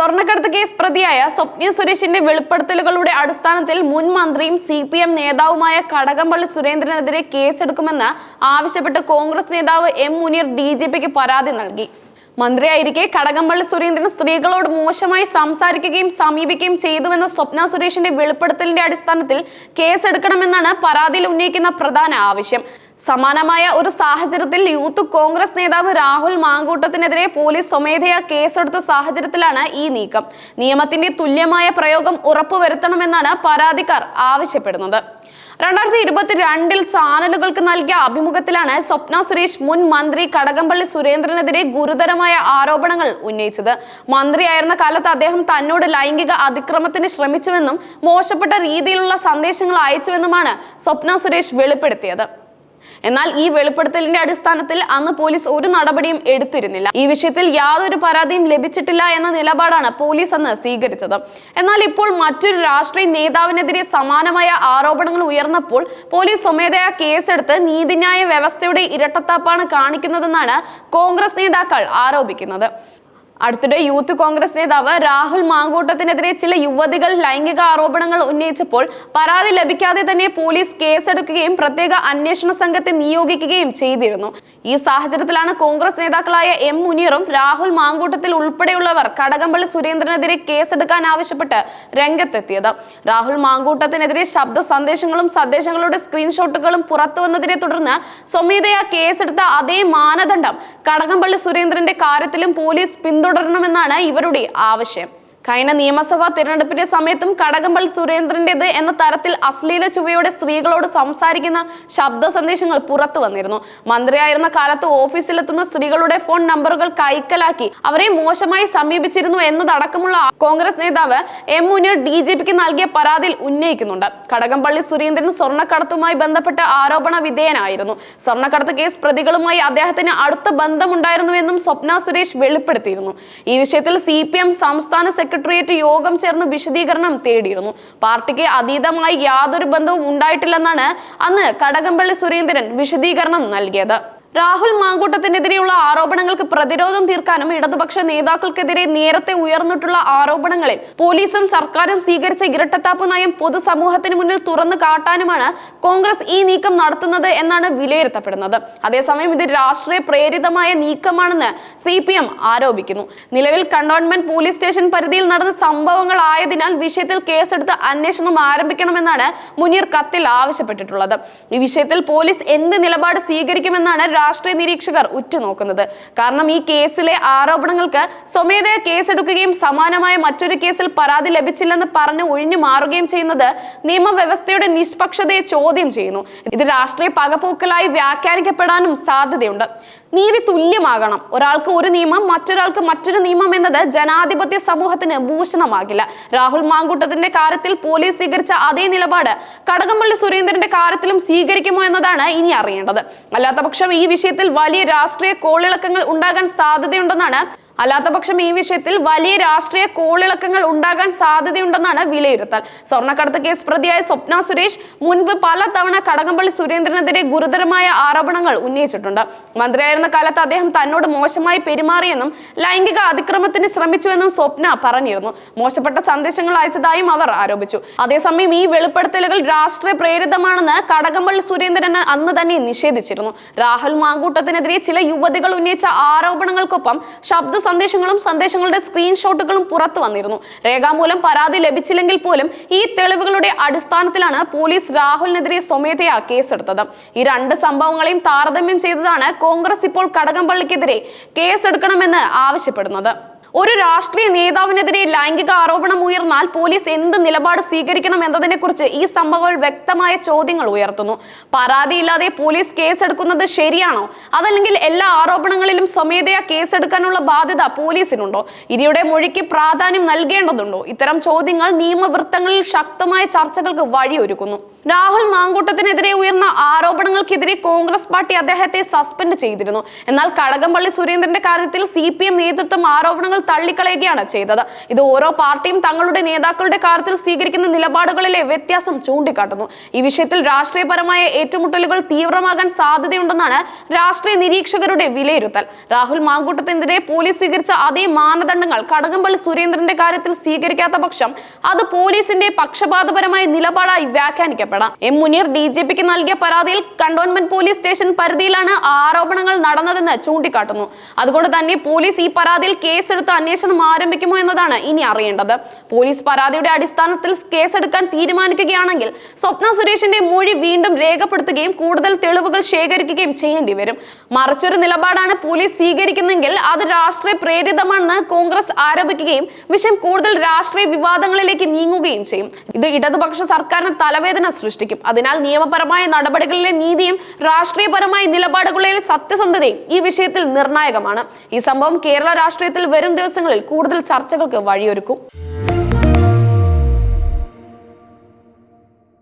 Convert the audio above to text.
സ്വർണക്കടത്ത് കേസ് പ്രതിയായ സ്വപ്ന സുരേഷിന്റെ വെളിപ്പെടുത്തലുകളുടെ അടിസ്ഥാനത്തിൽ മുൻ മന്ത്രിയും സി പി എം നേതാവുമായ കടകംപള്ളി സുരേന്ദ്രനെതിരെ കേസെടുക്കുമെന്ന് ആവശ്യപ്പെട്ട് കോൺഗ്രസ് നേതാവ് എം മുനീർ ഡി ജി പിക്ക് പരാതി നൽകി. മന്ത്രിയായിരിക്കെ കടകംപള്ളി സുരേന്ദ്രൻ സ്ത്രീകളോട് മോശമായി സംസാരിക്കുകയും സമീപിക്കുകയും ചെയ്തുവെന്ന സ്വപ്ന സുരേഷിന്റെ വെളിപ്പെടുത്തലിന്റെ അടിസ്ഥാനത്തിൽ കേസെടുക്കണമെന്നാണ് പരാതിയിൽ ഉന്നയിക്കുന്ന പ്രധാന ആവശ്യം. സമാനമായ ഒരു സാഹചര്യത്തിൽ യൂത്ത് കോൺഗ്രസ് നേതാവ് രാഹുൽ മാങ്കൂട്ടത്തിനെതിരെ പോലീസ് സ്വമേധയാ കേസെടുത്ത സാഹചര്യത്തിലാണ് ഈ നീക്കം. നിയമത്തിന്റെ തുല്യമായ പ്രയോഗം ഉറപ്പുവരുത്തണമെന്നാണ് പരാതിക്കാർ ആവശ്യപ്പെടുന്നത്. രണ്ടായിരത്തി ഇരുപത്തിരണ്ടിൽ ചാനലുകൾക്ക് നൽകിയ അഭിമുഖത്തിലാണ് സ്വപ്ന സുരേഷ് മുൻ മന്ത്രി കടകംപള്ളി സുരേന്ദ്രനെതിരെ ഗുരുതരമായ ആരോപണങ്ങൾ ഉന്നയിച്ചത്. മന്ത്രിയായിരുന്ന കാലത്ത് അദ്ദേഹം തന്നോട് ലൈംഗിക അതിക്രമത്തിന് ശ്രമിച്ചുവെന്നും മോശപ്പെട്ട രീതിയിലുള്ള സന്ദേശങ്ങൾ അയച്ചുവെന്നുമാണ് സ്വപ്ന സുരേഷ് വെളിപ്പെടുത്തിയത്. എന്നാൽ ഈ വെളിപ്പെടുത്തലിന്റെ അടിസ്ഥാനത്തിൽ അന്ന് പോലീസ് ഒരു നടപടിയും എടുത്തിരുന്നില്ല. ഈ വിഷയത്തിൽ യാതൊരു പരാതിയും ലഭിച്ചിട്ടില്ല എന്ന നിലപാടാണ് പോലീസ് അന്ന് സ്വീകരിച്ചത്. എന്നാൽ ഇപ്പോൾ മറ്റൊരു രാഷ്ട്രീയ നേതാവിനെതിരെ സമാനമായ ആരോപണങ്ങൾ ഉയർന്നപ്പോൾ പോലീസ് സ്വമേധയാ കേസെടുത്ത് നീതിന്യായ വ്യവസ്ഥയുടെ ഇരട്ടത്താപ്പാണ് കാണിക്കുന്നതെന്നാണ് കോൺഗ്രസ് നേതാക്കൾ ആരോപിക്കുന്നത്. അടുത്തിടെ യൂത്ത് കോൺഗ്രസ് നേതാവ് രാഹുൽ മാങ്കൂട്ടത്തിനെതിരെ ചില യുവതികൾ ലൈംഗിക ആരോപണങ്ങൾ ഉന്നയിച്ചപ്പോൾ പരാതി ലഭിക്കാതെ തന്നെ പോലീസ് കേസെടുക്കുകയും പ്രത്യേക അന്വേഷണ സംഘത്തെ നിയോഗിക്കുകയും ചെയ്തിരുന്നു. ഈ സാഹചര്യത്തിലാണ് കോൺഗ്രസ് നേതാക്കളായ എം മുനീറും രാഹുൽ മാങ്കൂട്ടത്തിൽ ഉൾപ്പെടെയുള്ളവർ കടകംപള്ളി സുരേന്ദ്രനെതിരെ കേസെടുക്കാൻ ആവശ്യപ്പെട്ട് രംഗത്തെത്തിയത്. രാഹുൽ മാങ്കൂട്ടത്തിനെതിരെ ശബ്ദ സന്ദേശങ്ങളും സന്ദേശങ്ങളുടെ സ്ക്രീൻഷോട്ടുകളും പുറത്തു വന്നതിനെ തുടർന്ന് സ്വമേധയാ കേസെടുത്ത അതേ മാനദണ്ഡം കടകംപള്ളി സുരേന്ദ്രന്റെ കാര്യത്തിലും പോലീസ് പിന്തുടരണമെന്നാണ് ഇവരുടെ ആവശ്യം. കഴിഞ്ഞ നിയമസഭാ തിരഞ്ഞെടുപ്പിന്റെ സമയത്തും കടകംപള്ളി സുരേന്ദ്രന്റേത് എന്ന തരത്തിൽ അശ്ലീല ചുവയോടെ സ്ത്രീകളോട് സംസാരിക്കുന്ന ശബ്ദ സന്ദേശങ്ങൾ പുറത്തു വന്നിരുന്നു. മന്ത്രിയായിരുന്ന കാലത്ത് ഓഫീസിലെത്തുന്ന സ്ത്രീകളുടെ ഫോൺ നമ്പറുകൾ കൈക്കലാക്കി അവരെ മോശമായി സമീപിച്ചിരുന്നു എന്നതടക്കമുള്ള കോൺഗ്രസ് നേതാവ് എം മുനീർ ഡി ജെ പിക്ക് നൽകിയ പരാതിയിൽ ഉന്നയിക്കുന്നുണ്ട്. കടകംപള്ളി സുരേന്ദ്രൻ സ്വർണക്കടത്തുമായി ബന്ധപ്പെട്ട ആരോപണ വിധേയനായിരുന്നു. സ്വർണക്കടത്ത് കേസ് പ്രതികളുമായി അദ്ദേഹത്തിന് അടുത്ത ബന്ധമുണ്ടായിരുന്നുവെന്നും സ്വപ്ന സുരേഷ് വെളിപ്പെടുത്തിയിരുന്നു. ഈ വിഷയത്തിൽ സി സംസ്ഥാന സെക്രട്ടേറിയറ്റ് യോഗം ചേർന്ന് വിശദീകരണം തേടിയിരുന്നു. പാർട്ടിക്ക് അതീതമായി യാതൊരു ബന്ധവും ഉണ്ടായിട്ടില്ലെന്നാണ് അന്ന് കടകംപള്ളി സുരേന്ദ്രൻ വിശദീകരണം നൽകിയത്. രാഹുൽ മാങ്കൂട്ടത്തിനെതിരെയുള്ള ആരോപണങ്ങൾക്ക് പ്രതിരോധം തീർക്കാനും ഇടതുപക്ഷ നേതാക്കൾക്കെതിരെ നേരത്തെ ഉയർന്നിട്ടുള്ള ആരോപണങ്ങളിൽ പോലീസും സർക്കാരും സ്വീകരിച്ച ഇരട്ടത്താപ്പ് നയം പൊതുസമൂഹത്തിന് മുന്നിൽ തുറന്നു കാട്ടാനുമാണ് കോൺഗ്രസ് ഈ നീക്കം നടത്തുന്നത് എന്നാണ് വിലയിരുത്തപ്പെടുന്നത്. അതേസമയം ഇത് രാഷ്ട്രീയ പ്രേരിതമായ നീക്കമാണെന്ന് സി ആരോപിക്കുന്നു. നിലവിൽ കണ്ടോൺമെന്റ് പോലീസ് സ്റ്റേഷൻ പരിധിയിൽ നടന്ന സംഭവങ്ങൾ ആയതിനാൽ വിഷയത്തിൽ കേസെടുത്ത് അന്വേഷണം ആരംഭിക്കണമെന്നാണ് മുനീർ കത്തിൽ ആവശ്യപ്പെട്ടിട്ടുള്ളത്. ഈ വിഷയത്തിൽ പോലീസ് എന്ത് നിലപാട് സ്വീകരിക്കുമെന്നാണ് രാഷ്ട്രീയ നിരീക്ഷകർ ഉറ്റുനോക്കുന്നത്. കാരണം ഈ കേസിലെ ആരോപണങ്ങൾക്ക് സ്വമേധയാ കേസെടുക്കുകയും സമാനമായ മറ്റൊരു കേസിൽ പരാതി ലഭിച്ചില്ലെന്ന് പറഞ്ഞ് ഒഴിഞ്ഞു മാറുകയും ചെയ്യുന്നത് നിയമവ്യവസ്ഥയുടെ നിഷ്പക്ഷതയെ ചോദ്യം ചെയ്യുന്നു. ഇത് രാഷ്ട്രീയ പകപോക്കലായി വ്യാഖ്യാനിക്കപ്പെടാനും സാധ്യതയുണ്ട്. നീതി തുല്യമാകണം. ഒരാൾക്ക് ഒരു നിയമം മറ്റൊരാൾക്ക് മറ്റൊരു നിയമം എന്നത് ജനാധിപത്യ സമൂഹത്തിന് ഭൂഷണമാകില്ല. രാഹുൽ മാങ്കൂട്ടത്തിന്റെ കാര്യത്തിൽ പോലീസ് സ്വീകരിച്ച അതേ നിലപാട് കടകംപള്ളി സുരേന്ദ്രന്റെ കാര്യത്തിലും സ്വീകരിക്കുമോ എന്നതാണ് ഇനി അറിയേണ്ടത്. അല്ലാത്തപക്ഷം ഈ വിഷയത്തിൽ വലിയ രാഷ്ട്രീയ കോളിളക്കങ്ങൾ ഉണ്ടാകാൻ സാധ്യതയുണ്ടെന്നാണ് അല്ലാത്തപക്ഷം ഈ വിഷയത്തിൽ വലിയ രാഷ്ട്രീയ കോളിളക്കങ്ങൾ ഉണ്ടാകാൻ സാധ്യതയുണ്ടെന്നാണ് വിലയിരുത്തൽ. സ്വർണക്കടത്ത് കേസ് പ്രതിയായ സ്വപ്ന സുരേഷ് മുൻപ് പലതവണ കടകംപള്ളി സുരേന്ദ്രനെതിരെ ഗുരുതരമായ ആരോപണങ്ങൾ ഉന്നയിച്ചിട്ടുണ്ട്. മന്ത്രിയായിരുന്ന കാലത്ത് അദ്ദേഹം തന്നോട് മോശമായി പെരുമാറിയെന്നും ലൈംഗിക അതിക്രമത്തിന് ശ്രമിച്ചുവെന്നും സ്വപ്ന പറഞ്ഞിരുന്നു. മോശപ്പെട്ട സന്ദേശങ്ങൾ അയച്ചതായും അവർ ആരോപിച്ചു. അതേസമയം ഈ വെളിപ്പെടുത്തലുകൾ രാഷ്ട്രീയ പ്രേരിതമാണെന്ന് കടകംപള്ളി സുരേന്ദ്രൻ അന്ന് തന്നെ നിഷേധിച്ചിരുന്നു. രാഹുൽ മാങ്കൂട്ടത്തിനെതിരെ ചില യുവതികൾ ഉന്നയിച്ച ആരോപണങ്ങൾക്കൊപ്പം ശബ്ദ സന്ദേശങ്ങളും സന്ദേശങ്ങളുടെ സ്ക്രീൻഷോട്ടുകളും പുറത്തു വന്നിരുന്നു. രേഖാമൂലം പരാതി ലഭിച്ചില്ലെങ്കിൽ പോലും ഈ തെളിവുകളുടെ അടിസ്ഥാനത്തിലാണ് പോലീസ് രാഹുലിനെതിരെ സ്വമേധയാ കേസെടുത്തത്. ഈ രണ്ട് സംഭവങ്ങളെയും താരതമ്യം ചെയ്തതാണ് കോൺഗ്രസ് ഇപ്പോൾ കടകംപള്ളിക്കെതിരെ കേസെടുക്കണമെന്ന് ആവശ്യപ്പെടുന്നത്. ഒരു രാഷ്ട്രീയ നേതാവിനെതിരെ ലൈംഗിക ആരോപണം ഉയർന്നാൽ പോലീസ് എന്ത് നിലപാട് സ്വീകരിക്കണം എന്നതിനെ കുറിച്ച് ഈ സംഭവങ്ങൾ വ്യക്തമായ ചോദ്യങ്ങൾ ഉയർത്തുന്നു. പരാതിയില്ലാതെ പോലീസ് കേസെടുക്കുന്നത് ശരിയാണോ? അതല്ലെങ്കിൽ എല്ലാ ആരോപണങ്ങളിലും സ്വമേധയാ കേസെടുക്കാനുള്ള ബാധ്യത പോലീസിനുണ്ടോ? ഇരിയുടെ മൊഴിക്ക് പ്രാധാന്യം നൽകേണ്ടതുണ്ടോ? ഇത്തരം ചോദ്യങ്ങൾ നിയമവൃത്തങ്ങളിൽ ശക്തമായ ചർച്ചകൾക്ക് വഴിയൊരുക്കുന്നു. രാഹുൽ മാങ്കൂട്ടത്തിനെതിരെ ഉയർന്ന ആരോപണങ്ങൾക്കെതിരെ കോൺഗ്രസ് പാർട്ടി അദ്ദേഹത്തെ സസ്പെൻഡ് ചെയ്തിരുന്നു. എന്നാൽ കടകംപള്ളി സുരേന്ദ്രന്റെ കാര്യത്തിൽ സി നേതൃത്വം ആരോപണങ്ങൾ തള്ളിക്കളയുകയാണ് ചെയ്തത്. ഇത് ഓരോ പാർട്ടിയും തങ്ങളുടെ നേതാക്കളുടെ കാര്യത്തിൽ സ്വീകരിക്കുന്ന നിലപാടുകളിലെ വ്യത്യാസം ചൂണ്ടിക്കാട്ടുന്നു. ഈ വിഷയത്തിൽ രാഷ്ട്രീയപരമായ ഏറ്റുമുട്ടലുകൾ തീവ്രമാകാൻ സാധ്യതയുണ്ടെന്നാണ് രാഷ്ട്രീയ നിരീക്ഷകരുടെ വിലയിരുത്തൽ. രാഹുൽ മാങ്കൂട്ടത്തിനെതിരെ പോലീസ് സ്വീകരിച്ച അതേ മാനദണ്ഡങ്ങൾ കടകംപള്ളി സുരേന്ദ്രന്റെ കാര്യത്തിൽ സ്വീകരിക്കാത്ത പക്ഷം അത് പോലീസിന്റെ പക്ഷപാതപരമായ നിലപാടായി വ്യാഖ്യാനിക്കപ്പെടാം. എം മുനീർ ഡി ജി പിക്ക് നൽകിയ പരാതിയിൽ കണ്ടോൺമെന്റ് പോലീസ് സ്റ്റേഷൻ പരിധിയിലാണ് ആരോപണങ്ങൾ നടന്നതെന്ന് ചൂണ്ടിക്കാട്ടുന്നു. അതുകൊണ്ട് തന്നെ പോലീസ് ഈ പരാതിയിൽ കേസെടുത്ത് അന്വേഷണം ആരംഭിക്കുമോ എന്നതാണ് ഇനി അറിയേണ്ടത്. പോലീസ് പരാതിയുടെ അടിസ്ഥാനത്തിൽ കേസെടുക്കാൻ തീരുമാനിക്കുകയാണെങ്കിൽ സ്വപ്ന സുരേഷിന്റെ മൊഴി വീണ്ടും രേഖപ്പെടുത്തുകയും കൂടുതൽ തെളിവുകൾ ശേഖരിക്കുകയും ചെയ്യേണ്ടി വരും. മറിച്ചൊരു നിലപാടാണ് പോലീസ് സ്വീകരിക്കുന്നെങ്കിൽ അത് രാഷ്ട്രീയ പ്രേരിതമാണെന്ന് കോൺഗ്രസ് ആരോപിക്കുകയും വിഷയം കൂടുതൽ രാഷ്ട്രീയ വിവാദങ്ങളിലേക്ക് നീങ്ങുകയും ചെയ്യും. ഇത് ഇടതുപക്ഷ സർക്കാരിന് തലവേദന സൃഷ്ടിക്കും. അതിനാൽ നിയമപരമായ നടപടികളിലെ നീതിയും രാഷ്ട്രീയപരമായ നിലപാടുകളിലെ സത്യസന്ധതയും ഈ വിഷയത്തിൽ നിർണായകമാണ്. ഈ സംഭവം കേരള രാഷ്ട്രീയത്തിൽ വരും ദിവസങ്ങളിൽ കൂടുതൽ ചർച്ചകൾക്ക് വഴിയൊരുക്കും